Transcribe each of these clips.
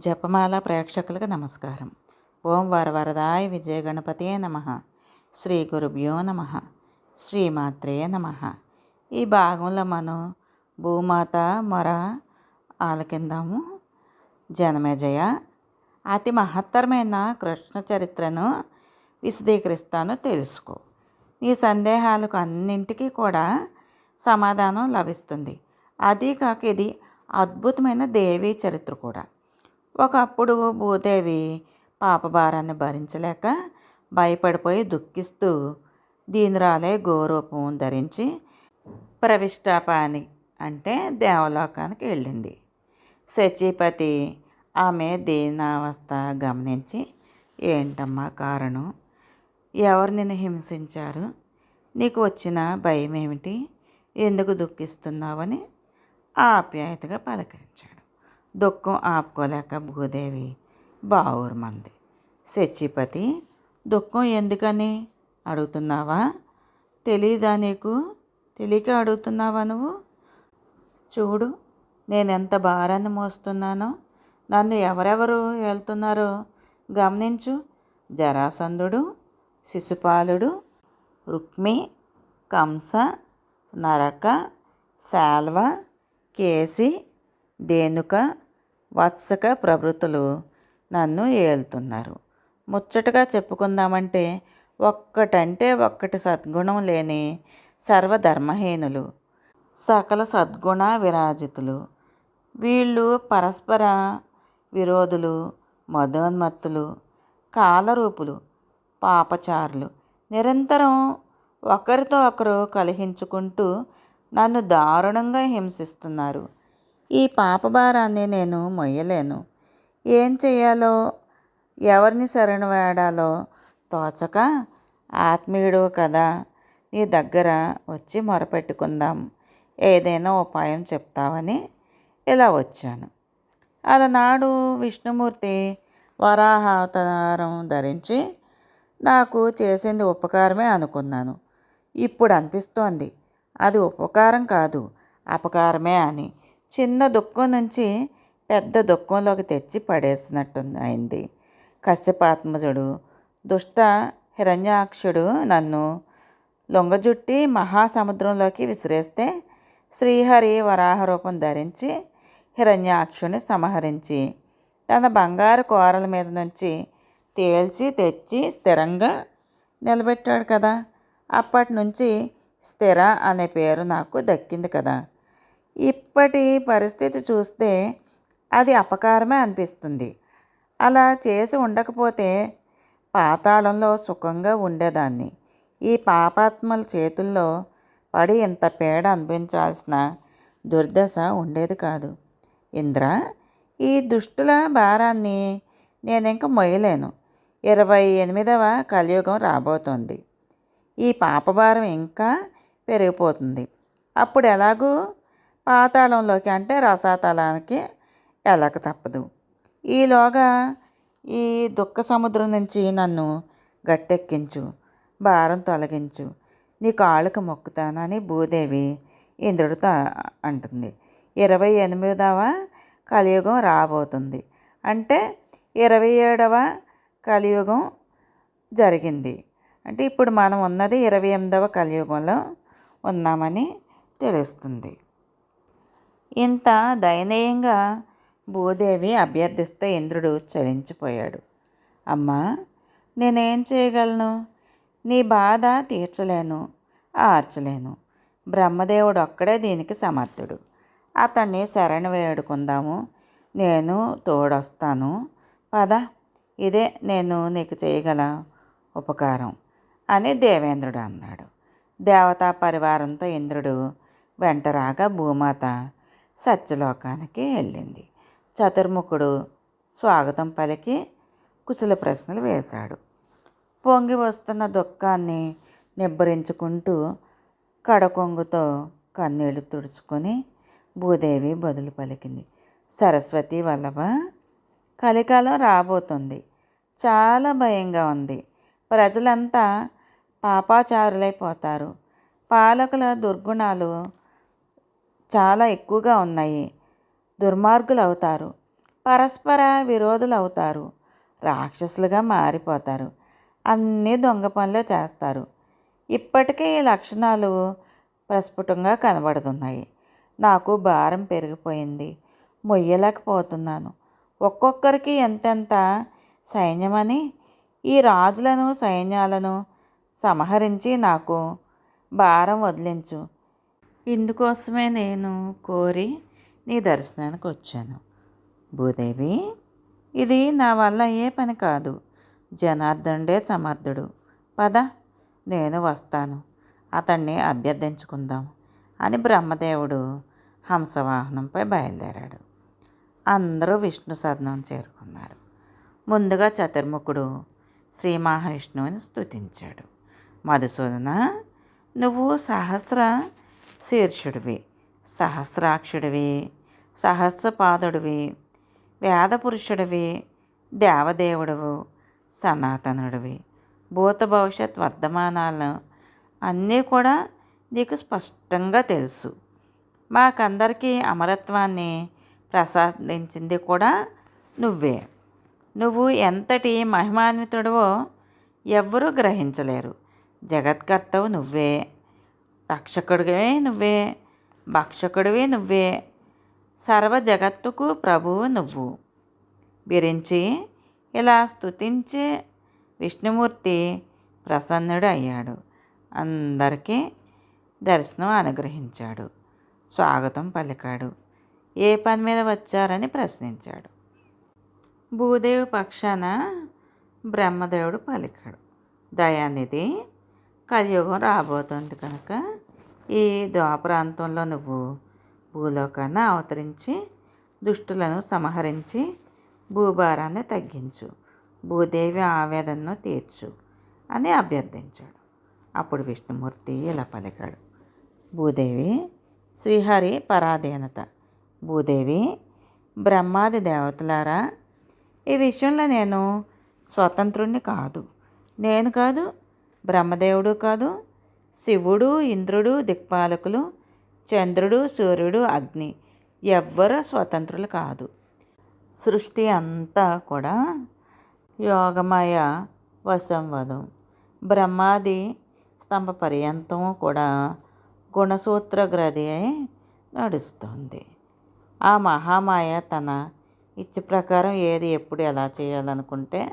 జపమాల ప్రేక్షకులకు నమస్కారం. ఓం వరవరదాయ విజయ గణపతే నమ. శ్రీ గురుభ్యో నమ. శ్రీమాత్రే నమ. ఈ భాగంలో మనం భూమాత మొర ఆలకిందాము జనమేజయ అతి మహత్తరమైన కృష్ణ చరిత్రను విశదీకరిస్తాను తెలుసుకో. నీ సందేహాలకు అన్నింటికీ కూడా సమాధానం లభిస్తుంది. అది కాక ఇది అద్భుతమైన దేవీ చరిత్ర కూడా. ఒకప్పుడు భూదేవి పాపభారాన్ని భరించలేక భయపడిపోయి దుఃఖిస్తూ దీనురాలే గోరూపం ధరించి ప్రవిష్టాపాని అంటే దేవలోకానికి వెళ్ళింది. శచీపతి ఆమె దీనావస్థ గమనించి ఏంటమ్మా కారణం? ఎవరు నిన్ను హింసించారు? నీకు వచ్చిన భయం ఏమిటి ఎందుకు దుఃఖిస్తున్నావని? ఆప్యాయతగా పలకరించాడు. దుఃఖం ఆపుకోలేక భూదేవి బావురమంది సచ్చిపతి దుఃఖం ఎందుకని అడుగుతున్నావా తెలియదా నీకు తెలియక అడుగుతున్నావా నువ్వు చూడు నేను ఎంత భారాన్ని మోస్తున్నానో నన్ను ఎవరెవరు వెళ్తున్నారో గమనించు జరాసంధుడు శిశుపాలుడు రుక్మి కంస నరక శాల్వ కేసి దేనుక వత్సక ప్రవృత్తులు నన్ను ఏలుతున్నారు. ముచ్చటగా చెప్పుకుందామంటే ఒక్కటంటే ఒక్కటి సద్గుణం లేని సర్వధర్మహీనులు సకల సద్గుణ విరాజితులు. వీళ్ళు పరస్పర విరోధులు మదోన్మత్తులు కాలరూపులు పాపచారులు. నిరంతరం ఒకరితో ఒకరు కలిహించుకుంటూ నన్ను దారుణంగా హింసిస్తున్నారు. ఈ పాపభారాన్ని నేను మొయ్యలేను. ఏం చేయాలో ఎవరిని శరణు వేడాలో? తోచక? ఆత్మీయుడు కదా. నీ దగ్గర వచ్చి మొరపెట్టుకుందాం. ఏదైనా ఉపాయం చెప్తావని ఇలా వచ్చాను. అలనాడు విష్ణుమూర్తి వరాహ అవతారం ధరించి నాకు చేసింది ఉపకారమే అనుకున్నాను. ఇప్పుడు అనిపిస్తోంది. అది ఉపకారం కాదు అపకారమే అని. చిన్న దుఃఖం నుంచి పెద్ద దుఃఖంలోకి తెచ్చి పడేసినట్టు అయింది. కశ్యపాత్మజుడు దుష్ట హిరణ్యాక్షుడు నన్ను లొంగజుట్టి మహాసముద్రంలోకి విసిరేస్తే శ్రీహరి వరాహ రూపం ధరించి హిరణ్యాక్షుని సంహరించి తన బంగారు కూరల మీద నుంచి తేల్చి తెచ్చి స్థిరంగా నిలబెట్టాడు కదా. అప్పటి నుంచి స్థిర అనే పేరు నాకు దక్కింది కదా. ఇప్పటి పరిస్థితి చూస్తే అది అపకారమే అనిపిస్తుంది. అలా చేసి ఉండకపోతే పాతాళంలో సుఖంగా ఉండేదాన్ని. ఈ పాపాత్మల చేతుల్లో పడి ఇంత పేడ అనిపించాల్సిన దుర్దశ ఉండేది కాదు. ఇంద్ర ఈ దుష్టుల భారాన్ని నేను ఇంక మొయ్యలేను. ఇరవై ఎనిమిదవ కలియుగం రాబోతోంది. ఈ పాపభారం ఇంకా పెరిగిపోతుంది. అప్పుడు ఎలాగూ పాతాళంలోకి అంటే రసాతలానికి వెళ్ళక తప్పదు. ఈలోగా ఈ దుఃఖ సముద్రం నుంచి నన్ను గట్టెక్కించు భారం తొలగించు నీ కాళ్ళకు మొక్కుతానని భూదేవి ఇంద్రుడితో అంటుంది. ఇరవై ఎనిమిదవ కలియుగం రాబోతుంది. అంటే ఇరవై ఏడవ కలియుగం జరిగింది. అంటే ఇప్పుడు మనం ఉన్నది ఇరవై ఎనిమిదవ కలియుగంలో ఉన్నామని తెలుస్తుంది. ఇంత దయనీయంగా భూదేవి అభ్యర్థిస్తే ఇంద్రుడు చలించిపోయాడు. అమ్మా నేనేం చేయగలను? నీ బాధ తీర్చలేను ఆర్చలేను. బ్రహ్మదేవుడు ఒక్కడే దీనికి సమర్థుడు. అతన్ని శరణ వేడుకుందాము. నేను తోడొస్తాను. పద ఇదే నేను నీకు చేయగల ఉపకారం అని దేవేంద్రుడు అన్నాడు. దేవతా పరివారంతో ఇంద్రుడు వెంటరాగా భూమాత సత్యలోకానికి వెళ్ళింది. చతుర్ముఖుడు స్వాగతం పలికి కుశల ప్రశ్నలు వేశాడు. పొంగి వస్తున్న దుఃఖాన్ని నిబ్బరించుకుంటూ కడకొంగుతో కన్నీళ్ళు తుడుచుకొని భూదేవి బదులు పలికింది. సరస్వతి వల్లభ కలికాలం రాబోతుంది. చాలా భయంగా ఉంది. ప్రజలంతా పాపాచారులైపోతారు. పాలకుల దుర్గుణాలు చాలా ఎక్కువగా ఉన్నాయి. దుర్మార్గులు అవుతారు పరస్పర విరోధులు అవుతారు రాక్షసులుగా మారిపోతారు. అన్నీ దొంగ పనులే చేస్తారు. ఇప్పటికే ఈ లక్షణాలు ప్రస్ఫుటంగా కనబడుతున్నాయి. నాకు భారం పెరిగిపోయింది. మొయ్యలేకపోతున్నాను. ఒక్కొక్కరికి ఎంతెంత సైన్యమని ఈ రాజులను సైన్యాలను సంహరించి నాకు భారం వదిలించు. ఇందుకోసమే నేను కోరి నీ దర్శనానికి వచ్చాను. భూదేవి ఇది నా వల్ల అయ్యే పని కాదు. జనార్దండే సమర్థుడు. పద నేను వస్తాను. అతన్ని అభ్యర్థించుకుందాం అని బ్రహ్మదేవుడు హంసవాహనంపై బయలుదేరాడు. అందరూ విష్ణు సదనం చేరుకున్నారు. ముందుగా చతుర్ముఖుడు శ్రీ మహావిష్ణువుని స్తుతించాడు. మధుసూదన నువ్వు సహస్ర శీర్షుడివి సహస్రాక్షుడివి సహస్రపాదుడివి వేదపురుషుడివి దేవదేవుడవు సనాతనుడివి. భూత భవిష్యత్ వర్ధమానాలను అన్నీ కూడా నీకు స్పష్టంగా తెలుసు. మాకందరికీ అమరత్వాన్ని ప్రసాదించింది కూడా నువ్వే. నువ్వు ఎంతటి మహిమాన్వితుడవో ఎవ్వరూ గ్రహించలేరు. జగత్కర్తవు నువ్వే. రక్షకుడివే నువ్వే భక్షకుడివి నువ్వే సర్వ జగత్తుకు ప్రభువు నువ్వు. బిరించి ఇలా స్తుతించే విష్ణుమూర్తి ప్రసన్నుడు అయ్యాడు అందరికీ దర్శనం అనుగ్రహించాడు. స్వాగతం పలికాడు. ఏ పని మీద వచ్చారని ప్రశ్నించాడు. భూదేవి పక్షాన బ్రహ్మదేవుడు పలికాడు. దయానిధి కలియుగం రాబోతోంది కనుక ఈ ద్వాపరాంతంలో నువ్వు భూలోకాన్ని అవతరించి దుష్టులను సంహరించి భూభారాన్ని తగ్గించు భూదేవి ఆవేదనను తీర్చు అని అభ్యర్థించాడు. అప్పుడు విష్ణుమూర్తి ఇలా పలికాడు. భూదేవి శ్రీహరి పరాధీనత. భూదేవి బ్రహ్మాది దేవతలారా ఈ విషయంలో నేను స్వతంత్రుణ్ణి కాదు. నేను కాదు బ్రహ్మదేవుడు కాదు శివుడు ఇంద్రుడు దిక్పాలకులు చంద్రుడు సూర్యుడు అగ్ని ఎవ్వరూ స్వతంత్రులు కాదు. సృష్టి అంతా కూడా యోగమయ వశంవదం. బ్రహ్మాది స్తంభ పర్యంతం కూడా గుణసూత్ర గ్రది అయి నడుస్తుంది. ఆ మహామాయ తన ఇచ్చ ప్రకారం ఏది ఎప్పుడు ఎలా చేయాలనుకుంటే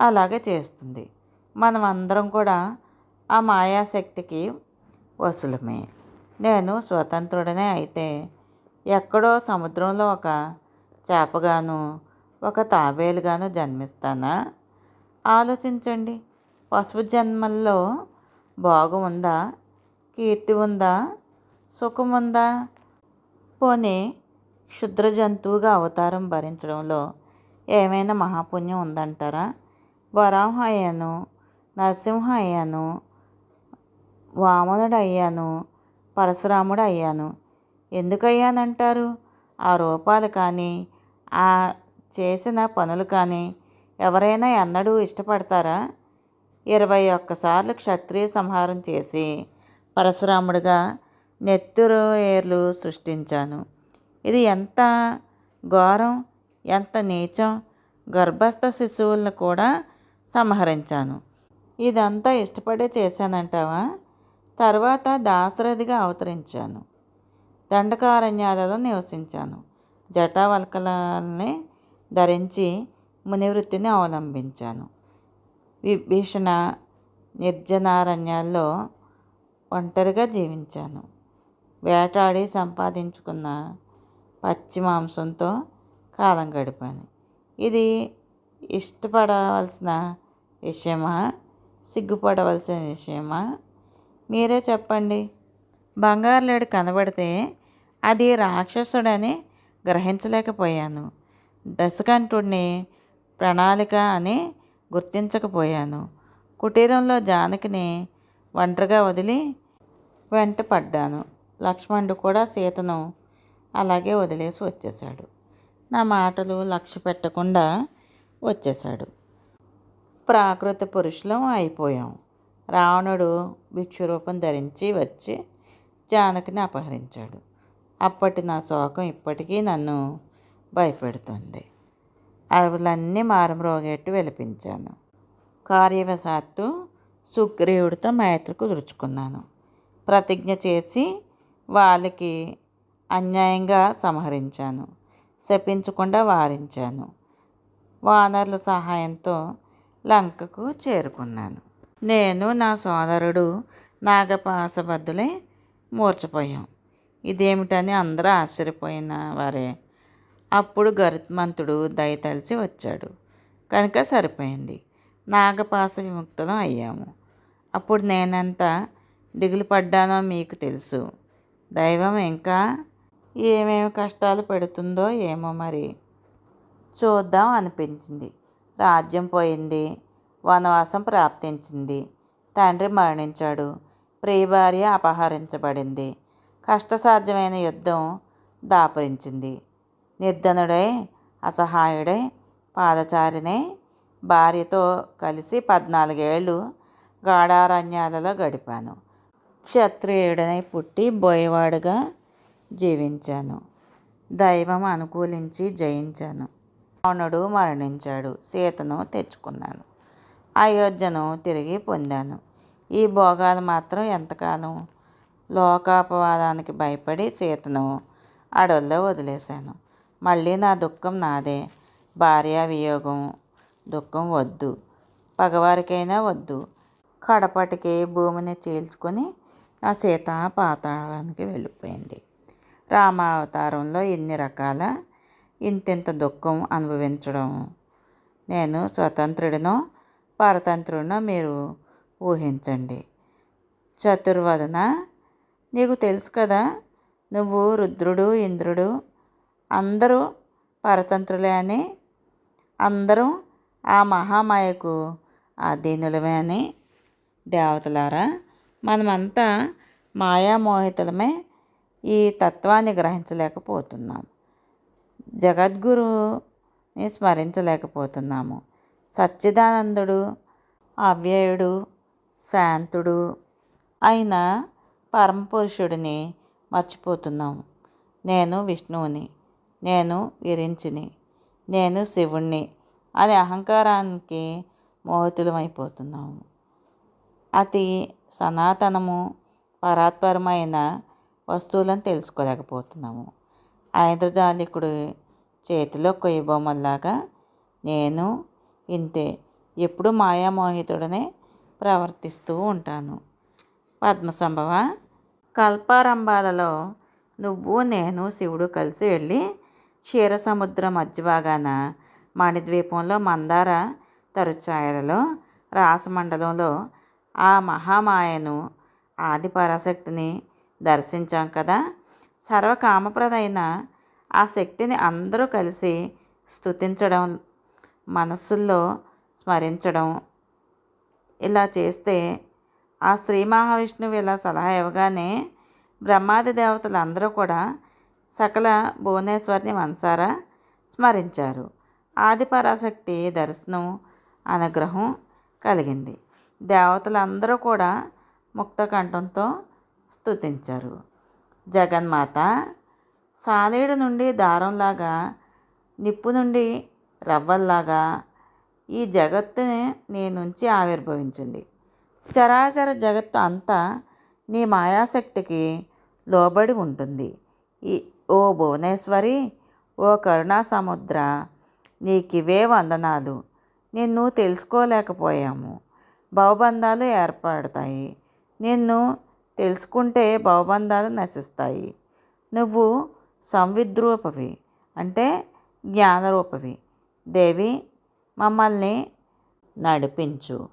అలాగే చేస్తుంది. మనం అందరం కూడా ఆ మాయాశక్తికి వసులమే. నేను స్వతంత్రుడనే అయితే ఎక్కడో సముద్రంలో ఒక చేపగాను ఒక తాబేలుగాను జన్మిస్తానా? ఆలోచించండి. పశువు జన్మల్లో బాగు ఉందా కీర్తి ఉందా? సుఖం ఉందా పోనీ క్షుద్ర జంతువుగా అవతారం భరించడంలో ఏమైనా మహాపుణ్యం ఉందంటారా? వరాహం అయ్యాను. నరసింహ అయ్యాను వామనుడు అయ్యాను పరశురాముడు అయ్యాను ఎందుకయ్యానంటారు? ఆ రూపాలు కానీ ఆ చేసిన పనులు కానీ ఎవరైనా ఎన్నడూ ఇష్టపడతారా? ఇరవై ఒక్కసార్లు క్షత్రియ సంహారం చేసి పరశురాముడిగా నెత్తురు ఏర్లు సృష్టించాను. ఇది ఎంత ఘోరం ఎంత నీచం గర్భస్థ శిశువులను కూడా సంహరించాను. ఇదంతా ఇష్టపడే చేశానంటావా? తర్వాత దాశరథిగా అవతరించాను. దండకారణ్యాలలో నివసించాను. జటావల్కలని ధరించి మునివృత్తిని అవలంబించాను. విభీషణ నిర్జనారణ్యాల్లో ఒంటరిగా జీవించాను. వేటాడి సంపాదించుకున్న పచ్చి మాంసంతో కాలం గడిపాను. ఇది ఇష్టపడవలసిన విషయమా? సిగ్గుపడవలసిన విషయమా? మీరే చెప్పండి. బంగారు లేడు కనబడితే అది రాక్షసుడని గ్రహించలేకపోయాను. దశకంఠుడిని ప్రణాళిక అని గుర్తించకపోయాను. కుటీరంలో జానకిని ఒంటరిగా వదిలి వెంట పడ్డాను. లక్ష్మణుడు కూడా సీతను అలాగే వదిలేసి వచ్చేశాడు. నా మాటలు లక్ష్య పెట్టకుండా వచ్చేశాడు. ప్రాకృత పురుషులం అయిపోయాం. రావణుడు భిక్షురూపం ధరించి వచ్చి జానకిని అపహరించాడు. అప్పటి నా శోకం ఇప్పటికీ నన్ను భయపెడుతుంది. అడవులన్నీ మారుమ్రోగేట్టు విలపించాను. కార్యవశాత్తు సుగ్రీవుడితో మైత్రి కుదుర్చుకున్నాను. ప్రతిజ్ఞ చేసి వాళ్ళకి అన్యాయంగా సంహరించాను. శపించకుండా వారించాను. వానర్ల సహాయంతో లంకకు చేరుకున్నాను. నేను నా సోదరుడు నాగపాసబద్దులై మూర్చపోయాం. ఇదేమిటని అందరూ ఆశ్చర్యపోయిన వారే. అప్పుడు గరుత్మంతుడు దయతలిచి వచ్చాడు. కనుక సరిపోయింది. నాగపాస విముక్తులం అయ్యాము. అప్పుడు నేనెంత దిగులు పడ్డానో మీకు తెలుసు. దైవం ఇంకా ఏమేమి కష్టాలు పెడుతుందో ఏమో మరి చూద్దాం అనిపించింది. రాజ్యం పోయింది. వనవాసం ప్రాప్తించింది. తండ్రి మరణించాడు. ప్రియభార్య అపహరించబడింది. కష్టసాధ్యమైన యుద్ధం దాపరించింది. నిర్ధనుడై అసహాయుడై పాదచారినే భార్యతో కలిసి పద్నాలుగేళ్ళు గాఢారణ్యాలలో గడిపాను. క్షత్రియుడనై పుట్టి బోయవాడుగా జీవించాను. దైవం అనుకూలించి జయించాను. రావణుడు మరణించాడు. సీతను తెచ్చుకున్నాను. అయోధ్యను తిరిగి పొందాను. ఈ భోగాలు మాత్రం ఎంతకాలం లోకాపవాదానికి భయపడి సీతను అడవుల్లో వదిలేశాను. మళ్ళీ నా దుఃఖం నాదే. భార్యా వియోగం. దుఃఖం వద్దు. పగవారికైనా వద్దు. కడపటికి భూమిని చీల్చుకొని నా సీత పాతాళానికి వెళ్ళిపోయింది. రామావతారంలో ఇన్ని రకాల ఇంతింత దుఃఖం అనుభవించడం. నేను స్వతంత్రుడినో పారతంత్రుడినో మీరు ఊహించండి. చతుర్వదన నీకు తెలుసు కదా నువ్వు రుద్రుడు ఇంద్రుడు అందరూ పరతంత్రులే అని అందరూ ఆ మహామాయకు అధీనులమే అని. దేవతలారా మనమంతా మాయామోహితులమే ఈ తత్వాన్ని గ్రహించలేకపోతున్నాం. జగద్గురుని స్మరించలేకపోతున్నాము. సచ్చిదానందుడు అవ్యయుడు శాంతుడు అయిన పరమపురుషుడిని మర్చిపోతున్నాము నేను విష్ణువుని నేను విరించిని నేను శివుణ్ణి అనే అహంకారానికి మోహితులమైపోతున్నాము అతి సనాతనము పరాత్పరమైన వస్తువులను తెలుసుకోలేకపోతున్నాము. ఐంద్రజాలికుడు చేతిలో కొయ్య బొమ్మల్లాగా నేను ఇంతే. ఎప్పుడు మాయామోహితుడనే ప్రవర్తిస్తూ ఉంటాను. పద్మసంభవ కల్పారంభాలలో నువ్వు నేను శివుడు కలిసి వెళ్ళి క్షీరసముద్ర మధ్య భాగాన మణిద్వీపంలో మందార తరుచాయలలో రాసమండలంలో ఆ మహామాయను ఆది పరాశక్తిని దర్శించాం కదా. సర్వకామప్రదైన ఆ శక్తిని అందరూ కలిసి స్థుతించడం మనస్సుల్లో స్మరించడం. ఇలా చేస్తే ఆ శ్రీ మహావిష్ణువు ఇలా సలహా ఇవ్వగానే బ్రహ్మాది దేవతలు అందరూ కూడా సకల భువనేశ్వరిని మనసారా స్మరించారు. ఆదిపరాశక్తి దర్శనం అనుగ్రహం కలిగింది. దేవతలందరూ కూడా ముక్త కంఠంతో స్తుతించారు. జగన్మాత సాలేడు నుండి దారంలాగా నిప్పు నుండి రవ్వల్లాగా ఈ జగత్తుని నీ నుంచి ఆవిర్భవించింది. చరాచర జగత్తు అంతా నీ మాయాశక్తికి లోబడి ఉంటుంది. ఈ ఓ భువనేశ్వరి ఓ కరుణా సముద్ర నీకివే వందనాలు. నిన్ను తెలుసుకోలేకపోయాము. భవబంధాలు ఏర్పడతాయి. నిన్ను తెలుసుకుంటే భవబంధాలు నశిస్తాయి. నువ్వు సంవిద్రూపవి అంటే జ్ఞానరూపవి. దేవి మమ్మల్ని నడిపించు.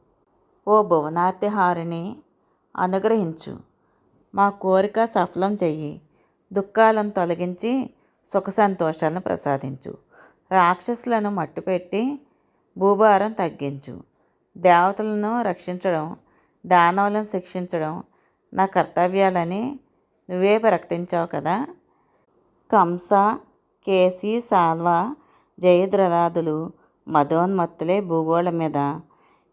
ఓ భువనార్తిహారిని అనుగ్రహించు. మా కోరిక సఫలం చెయ్యి. దుఃఖాలను తొలగించి సుఖ సంతోషాలను ప్రసాదించు. రాక్షసులను మట్టుపెట్టి భూభారం తగ్గించు. దేవతలను రక్షించడం దానవులను శిక్షించడం నా కర్తవ్యాలని నువ్వే ప్రకటించావు కదా. కంస కేసి సాల్వ జయద్రథాదులు మదోన్మత్తులే భూగోళం మీద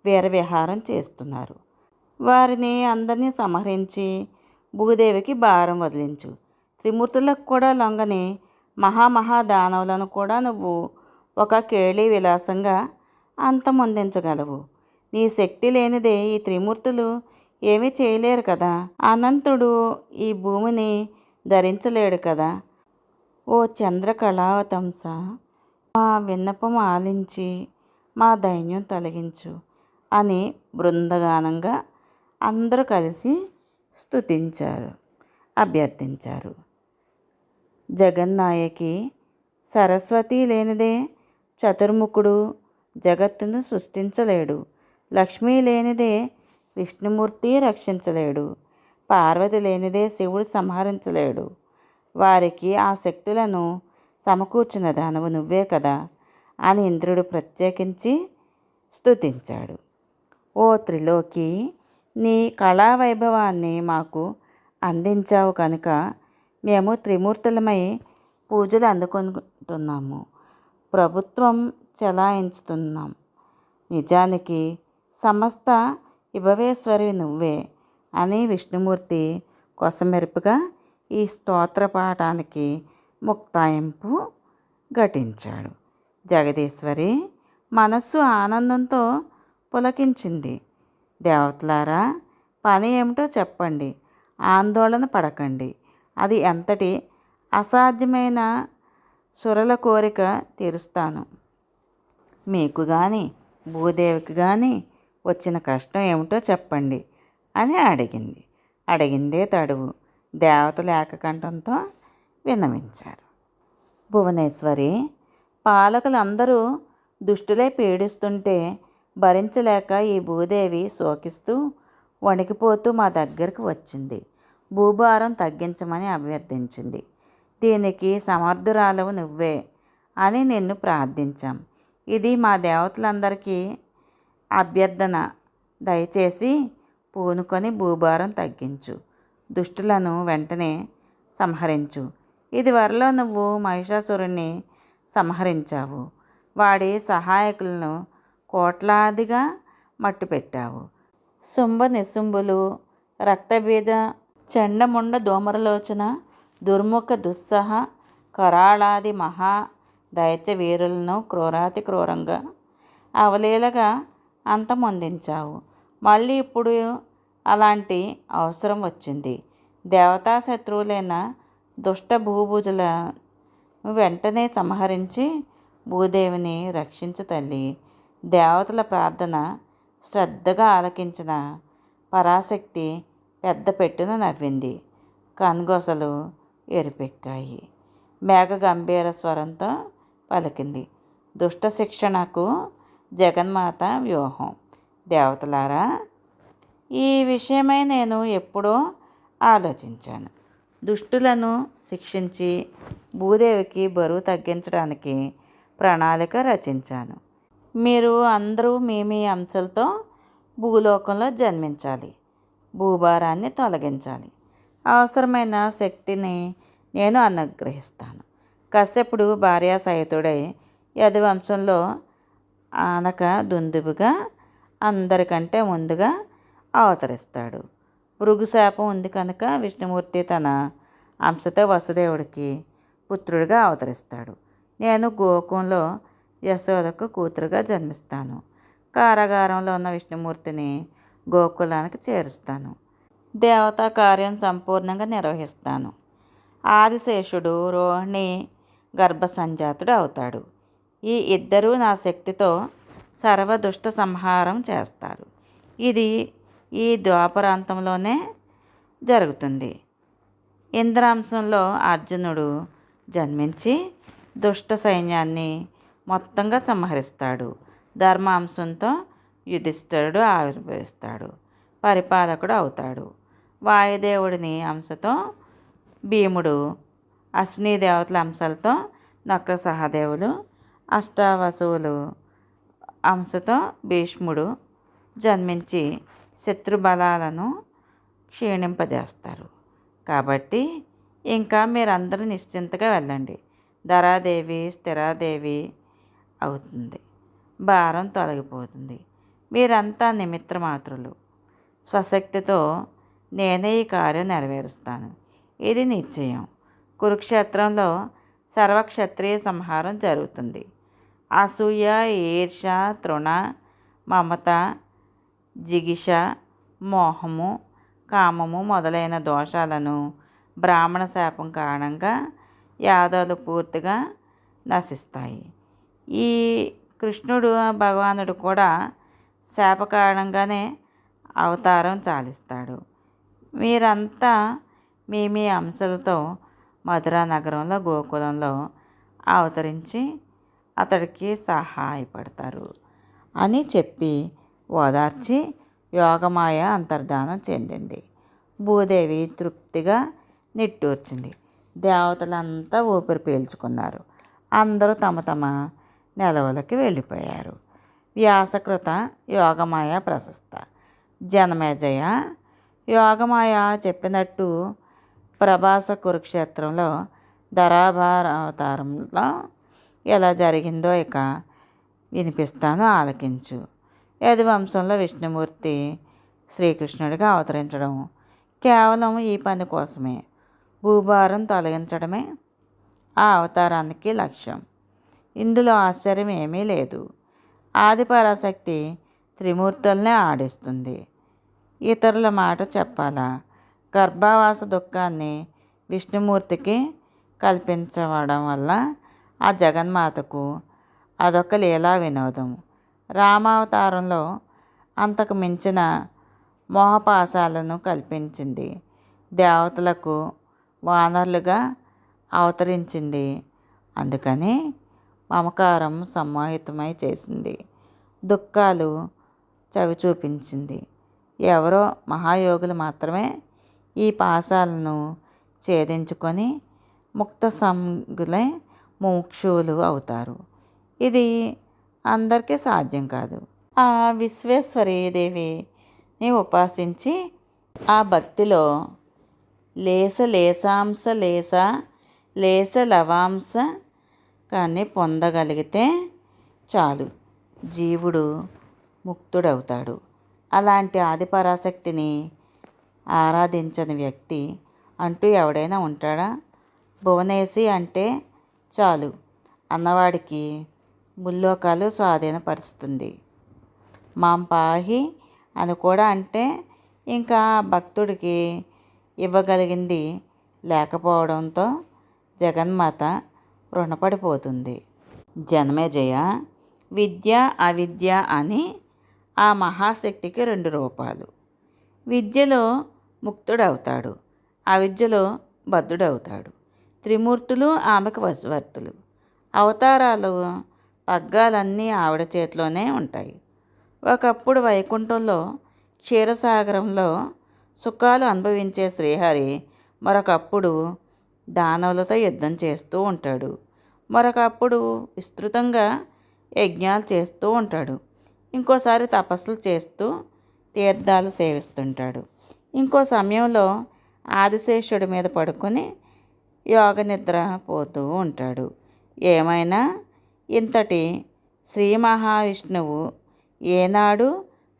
వీరవిహారం చేస్తున్నారు. వారిని అందరినీ సంహరించి భూదేవికి భారం వదిలించు. త్రిమూర్తులకు కూడా లొంగని మహామహాదానవులను కూడా నువ్వు ఒక కేళీ విలాసంగా అంతమొందించగలవు. నీ శక్తి లేనిదే ఈ త్రిమూర్తులు ఏమీ చేయలేరు కదా. అనంతుడు ఈ భూమిని ధరించలేడు కదా. ఓ చంద్రకళావతంస మా విన్నపం ఆలించి మా దైన్యం తొలగించు అని బృందగానంగా అందరూ కలిసి స్తుతించారు అభ్యర్థించారు. జగన్నాయకి సరస్వతి లేనిదే చతుర్ముఖుడు జగత్తును సృష్టించలేడు. లక్ష్మీ లేనిదే విష్ణుమూర్తి రక్షించలేడు. పార్వతి లేనిదే శివుడు సంహరించలేడు. వారికి ఆ శక్తులను సమకూర్చిన దానవు నువ్వే కదా అని ఇంద్రుడు ప్రత్యేకించి స్తుతించాడు. ఓ త్రిలోకి నీ కళా వైభవాన్ని మాకు అందించావు కనుక మేము త్రిమూర్తులమై పూజలు అందుకుంటున్నాము. ప్రభుత్వం చెలాయించుతున్నాం. నిజానికి సమస్త ఇభవేశ్వరి నువ్వే అని విష్ణుమూర్తి కొసమెరుపుగా ఈ స్తోత్ర పాఠానికి ముక్తాయింపు ఘటించాడు. జగదీశ్వరి మనస్సు ఆనందంతో పులకించింది. దేవతలారా పని ఏమిటో చెప్పండి. ఆందోళన పడకండి. అది ఎంతటి అసాధ్యమైన సురల కోరిక తీరుస్తాను. మీకు కానీ భూదేవికి కానీ వచ్చిన కష్టం ఏమిటో చెప్పండి అని అడిగింది. అడిగిందే తడువు. దేవతలు ఏకకంఠంతో విన్నవించారు. భువనేశ్వరి పాలకులందరూ దుష్టులే పీడిస్తుంటే భరించలేక ఈ భూదేవి శోకిస్తూ వణికిపోతూ మా దగ్గరికి వచ్చింది. భూభారం తగ్గించమని అభ్యర్థించింది. దీనికి సమర్థురాలవు నువ్వే అని నిన్ను ప్రార్థించాం. ఇది మా దేవతలందరికీ అభ్యర్థన దయచేసి పూనుకొని భూభారం తగ్గించు. దుష్టులను వెంటనే సంహరించు. ఇది వరలో నువ్వు మహిషాసురుణ్ణి సంహరించావు. వాడి సహాయకులను కోట్లాదిగా మట్టుపెట్టావు. శుంభ నిశుంభులు రక్తబీజ చండముండ దోమరలోచన దుర్ముఖ దుస్సహ కరాళాది మహా దైత్య వీరులను క్రూరాతి క్రూరంగా అవలీలగా అంతమొందించావు. మళ్ళీ ఇప్పుడు అలాంటి అవసరం వచ్చింది. దేవతా శత్రువులైన దుష్ట భూభుజుల వెంటనే సంహరించి భూదేవిని రక్షించు తల్లి. దేవతల ప్రార్థన శ్రద్ధగా ఆలకించిన పరాశక్తి పెద్ద పెట్టున నవ్వింది. కనుగొసలు ఎరిపెక్కాయి. మేఘ గంభీర స్వరంతో పలికింది. దుష్ట శిక్షణకు జగన్మాత వ్యూహం. దేవతలారా ఈ విషయమై నేను ఎప్పుడో ఆలోచించాను. దుష్టులను శిక్షించి భూదేవికి బరువు తగ్గించడానికి ప్రణాళిక రచించాను. మీరు అందరూ మీ మీ అంశాలతో భూలోకంలో జన్మించాలి. భూభారాన్ని తొలగించాలి. అవసరమైన శక్తిని నేను అనుగ్రహిస్తాను. కశ్యపుడు భార్యా సహితుడై యదువంశంలో ఆనక దుందుబుగా అందరికంటే ముందుగా అవతరిస్తాడు. భృగుశాపం ఉంది కనుక విష్ణుమూర్తి తన అంశతో వసుదేవుడికి పుత్రుడిగా అవతరిస్తాడు. నేను గోకులంలో యశోదకు కూతురుగా జన్మిస్తాను. కారాగారంలో ఉన్న విష్ణుమూర్తిని గోకులానికి చేరుస్తాను. దేవతా కార్యం సంపూర్ణంగా నిర్వహిస్తాను. ఆదిశేషుడు రోహిణి గర్భసంజాతుడు అవుతాడు. ఈ ఇద్దరూ నా శక్తితో సర్వదుష్ట సంహారం చేస్తారు. ఇది ఈ ద్వాపరాంతంలోనే జరుగుతుంది. ఇంద్రాంశంలో అర్జునుడు జన్మించి దుష్ట సైన్యాన్ని మొత్తంగా సంహరిస్తాడు. ధర్మాంశంతో యుధిష్ఠరుడు ఆవిర్భవిస్తాడు. పరిపాలకుడు అవుతాడు. వాయుదేవుడిని అంశతో భీముడు అశ్విని దేవతల అంశాలతో నక్ర సహదేవులు అష్టావసువులు. అంశతో భీష్ముడు జన్మించి శత్రుబలాలను క్షీణింపజేస్తారు. కాబట్టి ఇంకా మీరందరూ నిశ్చింతగా వెళ్ళండి. ధరాదేవి స్థిరాదేవి అవుతుంది. భారం తొలగిపోతుంది. మీరంతా నిమిత్త మాత్రులు స్వశక్తితో నేనే ఈ కార్యం నెరవేరుస్తాను. ఇది నిశ్చయం. కురుక్షేత్రంలో సర్వక్షత్రియ సంహారం జరుగుతుంది. అసూయ ఈర్ష తృణ మమత జిగిష మోహము కామము మొదలైన దోషాలను బ్రాహ్మణ శాపం కారణంగా యాదవులు పూర్తిగా నశిస్తాయి. ఈ కృష్ణుడు భగవానుడు కూడా శాప కారణంగానే అవతారం చాలిస్తాడు. మీరంతా మీ మీ అంశాలతో మధురా నగరంలో గోకులంలో అవతరించి అతడికి సహాయపడతారు అని చెప్పి ఓదార్చి యోగమాయ అంతర్ధానం చెందింది. భూదేవి తృప్తిగా నిట్టూర్చింది. దేవతలంతా ఊపిరి పీల్చుకున్నారు. అందరూ తమ తమ నెలవులకి వెళ్ళిపోయారు. వ్యాసకృత యోగమాయ ప్రశస్త. జనమేజయ యోగమాయ చెప్పినట్టు ప్రభాస కురుక్షేత్రంలో ధరాభార అవతారంలో ఎలా జరిగిందో ఇక వినిపిస్తాను ఆలకించు. యదువంశంలో విష్ణుమూర్తి శ్రీకృష్ణుడిగా అవతరించడం కేవలం ఈ పని కోసమే. భూభారం తొలగించడమే ఆ అవతారానికి లక్ష్యం. ఇందులో ఆశ్చర్యం ఏమీ లేదు. ఆదిపరాశక్తి త్రిమూర్తులనే ఆడిస్తుంది. ఇతరుల మాట చెప్పాలా? గర్భావాస దుఃఖాన్ని విష్ణుమూర్తికి కల్పించడం వల్ల ఆ జగన్మాతకు అదొక లీలా వినోదం. రామావతారంలో అంతకు మించిన మోహపాశాలను కల్పించింది. దేవతలకు వానరులుగా అవతరించింది. అందుకని మమకారం సమ్మోహితమై చేసింది. దుఃఖాలు చవి చూపించింది ఎవరో మహాయోగులు మాత్రమే ఈ పాశాలను ఛేదించుకొని ముక్త సంగులై ముముక్షువులు అవుతారు. ఇది అందరికీ సాధ్యం కాదు. ఆ విశ్వేశ్వరీదేవిని ఉపాసించి ఆ భక్తిలో లేస లేసాంశ లేస లేస లవాంశ కానీ పొందగలిగితే చాలు. జీవుడు ముక్తుడవుతాడు. అలాంటి ఆదిపరాశక్తిని ఆరాధించని వ్యక్తి అంటూ ఎవడైనా ఉంటాడా? భువనేశి అంటే చాలు అన్నవాడికి ముల్లోకాలు స్వాధీనపరుస్తుంది. మాం పాహి అని కూడా అంటే ఇంకా భక్తుడికి ఇవ్వగలిగింది లేకపోవడంతో జగన్మాత రుణపడిపోతుంది. జనమేజయ విద్య అవిద్య అని ఆ మహాశక్తికి రెండు రూపాలు. విద్యలో ముక్తుడవుతాడు అవిద్యలో బద్ధుడవుతాడు. త్రిమూర్తులు ఆమెకు వశవర్తులు. అవతారాలు పగ్గాలన్నీ ఆవిడ చేతిలోనే ఉంటాయి. ఒకప్పుడు వైకుంఠంలో క్షీరసాగరంలో సుఖాలు అనుభవించే శ్రీహరి మరొకప్పుడు దానవులతో యుద్ధం చేస్తూ ఉంటాడు. మరొకప్పుడు విస్తృతంగా యజ్ఞాలు చేస్తూ ఉంటాడు. ఇంకోసారి తపస్సులు చేస్తూ తీర్థాలు సేవిస్తుంటాడు. ఇంకో సమయంలో ఆదిశేషుడి మీద పడుకొని యోగ నిద్ర పోతూ ఉంటాడు. ఏమైనా? ఇంతటి శ్రీ మహావిష్ణువు ఏనాడు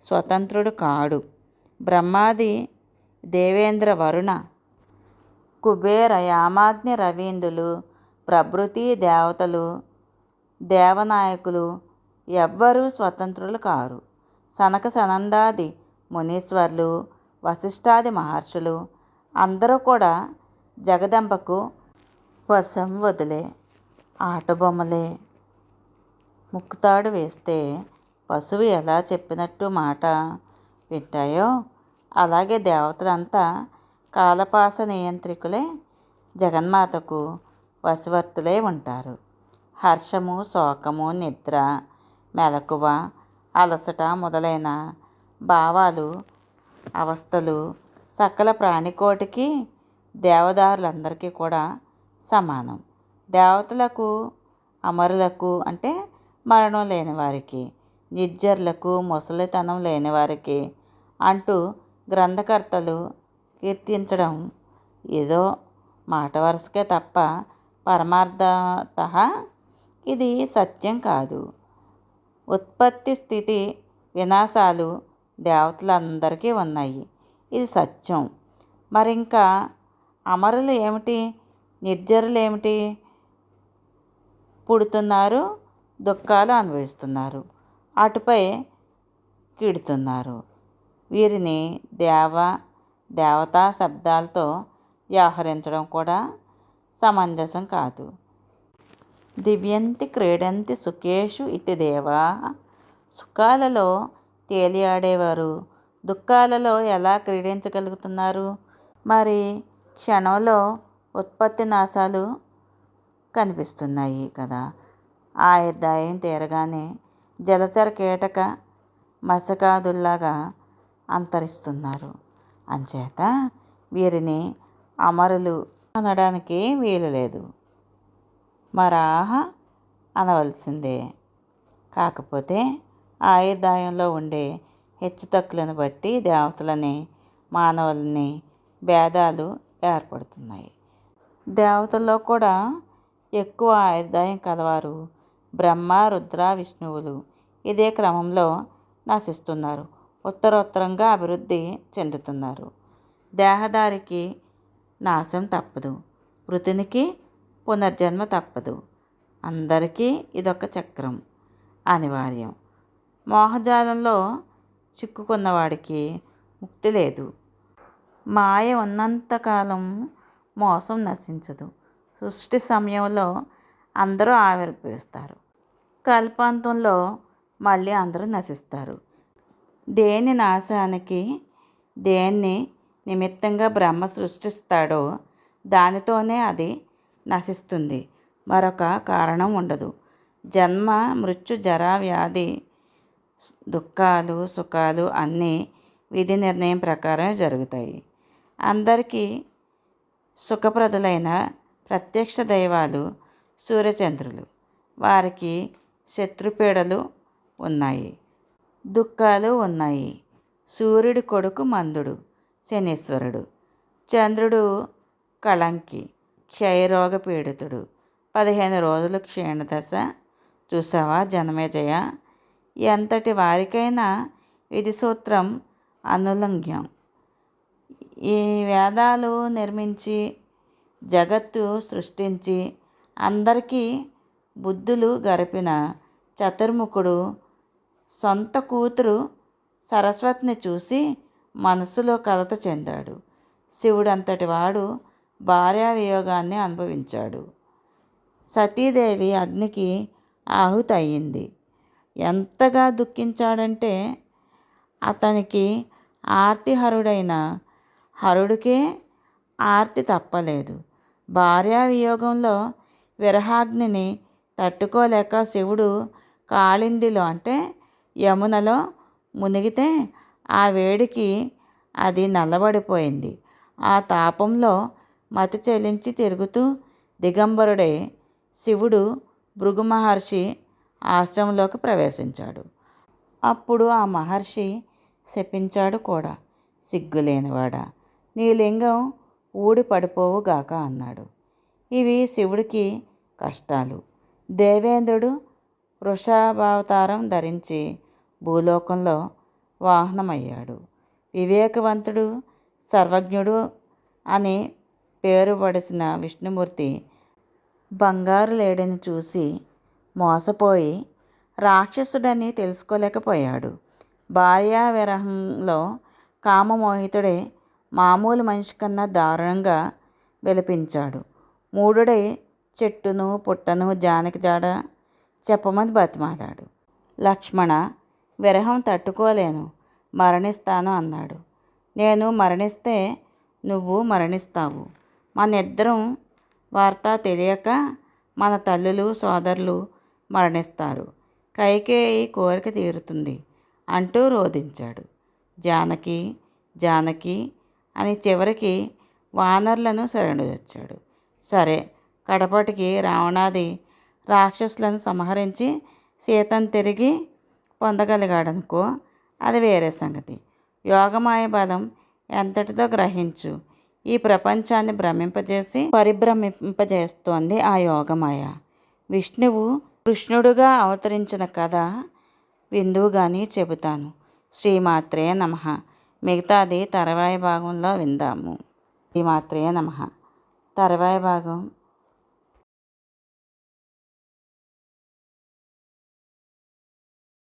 స్వతంత్రుడు కాడు. బ్రహ్మాది దేవేంద్ర వరుణ కుబేర యామాగ్ని రవీంద్రులు ప్రభృతి దేవతలు దేవనాయకులు ఎవ్వరూ స్వతంత్రులు కారు. సనక సనందాది మునీశ్వర్లు వశిష్ఠాది మహర్షులు అందరూ కూడా జగదంబకు వశం వదిలే ఆటబొమ్మలే ముక్కుతాడు వేస్తే పశువు ఎలా చెప్పినట్టు మాట వింటాయో అలాగే దేవతలంతా కాలపాస నియంత్రికులే జగన్మాతకు వశవర్తులై ఉంటారు. హర్షము శోకము నిద్ర మెలకువ అలసట మొదలైన భావాలు అవస్థలు సకల ప్రాణికోటికి దేవదారులందరికీ కూడా సమానం. దేవతలకు అమరులకు అంటే మరణం లేని వారికి నిర్జరులకు ముసలితనం లేని వారికి అంటూ గ్రంథకర్తలు కీర్తించడం ఏదో మాట వరుసకే తప్ప పరమార్థత ఇది సత్యం కాదు. ఉత్పత్తి స్థితి వినాశాలు దేవతలందరికీ ఉన్నాయి. ఇది సత్యం. మరి ఇంకా అమరులు ఏమిటి? నిర్జరులు ఏమిటి పుడుతున్నారు దుఃఖాలు అనుభవిస్తున్నారు. అటుపై కీడుతున్నారు. వీరిని దేవ దేవతా శబ్దాలతో వ్యవహరించడం కూడా సమంజసం కాదు. దివ్యంతి క్రీడంతి సుఖేషు ఇతి దేవా. సుఖాలలో తేలియాడేవారు దుఃఖాలలో ఎలా క్రీడించగలుగుతున్నారు? మరి క్షణంలో ఉత్పత్తి నాశాలు కనిపిస్తున్నాయి కదా. ఆయుర్దాయం తీరగానే జలచర కీటక మసకాదుల్లాగా అంతరిస్తున్నారు. అంచేత వీరిని అమరులు అనడానికి వీలు లేదు. మరాహ అనవలసిందే. కాకపోతే ఆయుర్దాయంలో ఉండే హెచ్చుతక్కులను బట్టి దేవతలని మానవులని భేదాలు ఏర్పడుతున్నాయి. దేవతల్లో కూడా ఎక్కువ ఆయుర్దాయం కలవారు బ్రహ్మ రుద్ర విష్ణువులు. ఇదే క్రమంలో నశిస్తున్నారు. ఉత్తరోత్తరంగా అభివృద్ధి చెందుతున్నారు. దేహదారికి నాశం తప్పదు. మృతునికి పునర్జన్మ తప్పదు. అందరికీ ఇదొక చక్రం అనివార్యం. మోహజాలంలో చిక్కుకున్నవాడికి ముక్తి లేదు. మాయ ఉన్నంతకాలం మోసం నశించదు. సృష్టి సమయంలో అందరూ ఆవిర్భవిస్తారు కల్పాంతంలో మళ్ళీ అందరూ నశిస్తారు. దేని నాశానికి దేన్ని నిమిత్తంగా బ్రహ్మ సృష్టిస్తాడో దానితోనే అది నశిస్తుంది. మరొక కారణం ఉండదు. జన్మ మృత్యు జరా వ్యాధి దుఃఖాలు సుఖాలు అన్నీ విధి నిర్ణయం ప్రకారం జరుగుతాయి. అందరికీ సుఖప్రదులైన ప్రత్యక్ష దైవాలు సూర్యచంద్రులు. వారికి శత్రుపీడలు ఉన్నాయి దుఃఖాలు ఉన్నాయి. సూర్యుడి కొడుకు మందుడు శనీశ్వరుడు. చంద్రుడు కళంకి క్షయరోగ పీడితుడు. పదిహేను రోజులు క్షీణదశ. చూసావా జనమేజయ ఎంతటి వారికైనా ఇది సూత్రం అనులంఘ్యం ఈ వేదాలు నిర్మించి జగత్తు సృష్టించి అందరికీ బుద్ధులు గరిపిన చతుర్ముఖుడు సొంత కూతురు సరస్వతిని చూసి మనసులో కలత చెందాడు. శివుడంతటి వాడు భార్యా వియోగాన్ని అనుభవించాడు. సతీదేవి అగ్నికి ఆహుతి అయ్యింది. ఎంతగా దుఃఖించాడంటే అతనికి ఆర్తిహరుడైన హరుడికే ఆర్తి తప్పలేదు. భార్యా వియోగంలో విరహాగ్నిని తట్టుకోలేక శివుడు కాళిందిలో అంటే యమునలో మునిగితే ఆ వేడికి అది నల్లబడిపోయింది. ఆ తాపంలో మతి చెలించి తిరుగుతూ దిగంబరుడై శివుడు భృగు మహర్షి ఆశ్రమంలోకి ప్రవేశించాడు. అప్పుడు ఆ మహర్షి శపించాడు కూడా. సిగ్గులేనివాడా? నీ లింగం ఊడి పడిపోవుగాక అన్నాడు. ఇవి శివుడికి కష్టాలు. దేవేంద్రుడు వృషభావతారం ధరించి భూలోకంలో వాహనమయ్యాడు. వివేకవంతుడు సర్వజ్ఞుడు అని పేరు పడిసిన విష్ణుమూర్తి బంగారు లేడని చూసి మోసపోయి రాక్షసుడని తెలుసుకోలేకపోయాడు. భార్యా విరహంలో కామమోహితుడే మామూలు మనిషి కన్నా దారుణంగా విలపించాడు. మూడుడై చెట్టును పుట్టను జానకి జాడ చెప్పమని బతిమాలాడు. లక్ష్మణ విరహం తట్టుకోలేను మరణిస్తాను అన్నాడు. నేను మరణిస్తే నువ్వు మరణిస్తావు. మనిద్దరం వార్త తెలియక మన తల్లులు సోదరులు మరణిస్తారు. కైకేయి కోరిక తీరుతుంది అంటూ రోధించాడు. జానకి జానకి అని చివరికి వానర్లను శరణుజొచ్చాడు సరే కడపటికి రావణాది రాక్షసులను సంహరించి సీతను తిరిగి పొందగలిగాడనుకో అది వేరే సంగతి. యోగమాయ బలం ఎంతటిదో గ్రహించు. ఈ ప్రపంచాన్ని భ్రమింపజేసి పరిభ్రమింపజేస్తోంది ఆ యోగమాయ. విష్ణువు కృష్ణుడుగా అవతరించిన కథ విందువుగాని చెబుతాను. శ్రీమాత్రే నమ. మిగతాది తర్వాయి భాగంలో విందాము. శ్రీమాత్రే నమ. తర్వాయి భాగం